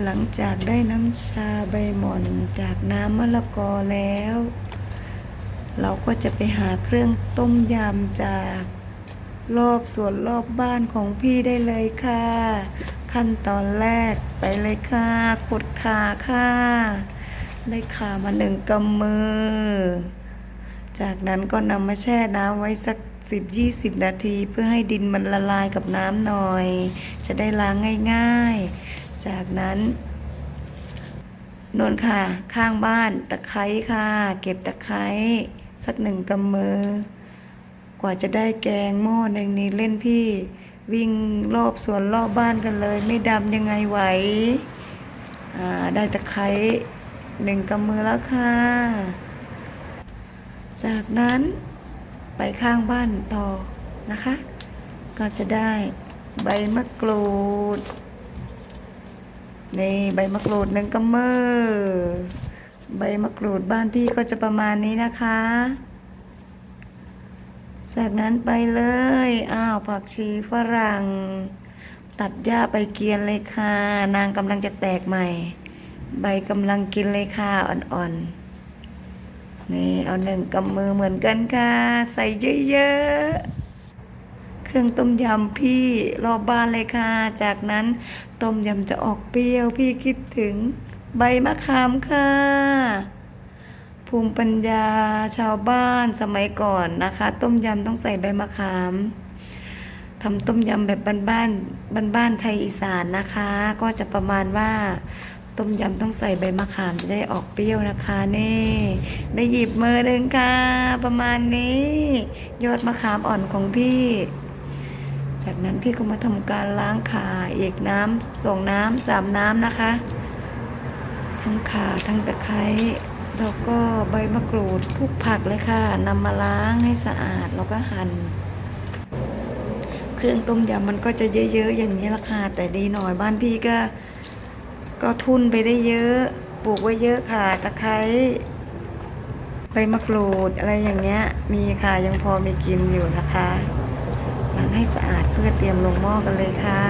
หลังจากได้น้ำชาใบหม่อนจากน้ำมะละกอแล้ว เราก็จะไปหาเครื่องต้มยำจากรอบสวนรอบบ้านของพี่ได้เลยค่ะ ขั้นตอนแรกไปเลยค่ะขุดขาค่ะได้ขามาหนึ่งกำมือ จากนั้นก็นำมาแช่น้ำไว้สัก10-20 นาที เพื่อให้ดินมันละลายกับน้ำหน่อย จะได้ล้างง่ายๆ จากนั้นนนค่ะ ข้างบ้านตะไคร้ค่ะ เก็บตะไคร้สักหนึ่งกำมือ กว่าจะได้แกงหม้อหนึ่งนี้เล่นพี่ วิ่งรอบสวนรอบบ้านกันเลย ไม่ดำยังไงไหวอ่าได้ตะไคร้หนึ่งกำมือแล้วค่ะ จากนั้นไปข้างบ้านต่อนะคะ ก็จะได้ใบมะกรูด นี่ใบมะกรูดหนึ่งกำมือ ใบมะกรูดบ้านพี่ก็จะประมาณนี้นะคะ จากนั้นไปเลย อ้าวผักชีฝรั่ง ตัดหญ้าไปเกียนเลยค่ะ นางกำลังจะแตกใหม่ ใบกำลังกินเลยค่ะ อ่อนๆ นี่เอาหนึ่งกำมือเหมือนกันค่ะ ใส่เยอะๆ เครื่องต้มยำพี่รอบบ้านเลยค่ะ จากนั้นต้มยำจะออกเปรี้ยวพี่คิดถึงใบมะขามค่ะ ภูมิปัญญาชาวบ้านสมัยก่อนนะคะ ต้มยำต้องใส่ใบมะขามทำต้มยำแบบบ้านๆบ้านๆไทยอีสานนะคะ ก็จะประมาณว่าต้มยำต้องใส่ใบมะขามจะได้ออกเปรี้ยวนะคะนี่ ได้หยิบมือหนึ่งค่ะ ประมาณนี้ ยอดมะขามอ่อนของพี่ จากนั้นพี่ก็มาทำการล้างขาเอกน้ำส่งน้ำสามน้ำนะคะ ทั้งขาทั้งตะไคร้แล้วก็ใบมะกรูดทุกผักเลยค่ะนำมาล้างให้สะอาดแล้วก็หั่นเครื่องต้มยำมันก็จะเยอะๆอย่างนี้ละค่ะแต่ดีหน่อยบ้านพี่ก็ ก็ทุนไปได้เยอะปลูกไว้เยอะค่ะ ตะไคร้ใบมะกรูดอะไรอย่างเงี้ย มีค่ะยังพอมีกินอยู่นะคะ ให้สะอาดเพื่อเตรียมลงหม้อกันเลยค่ะ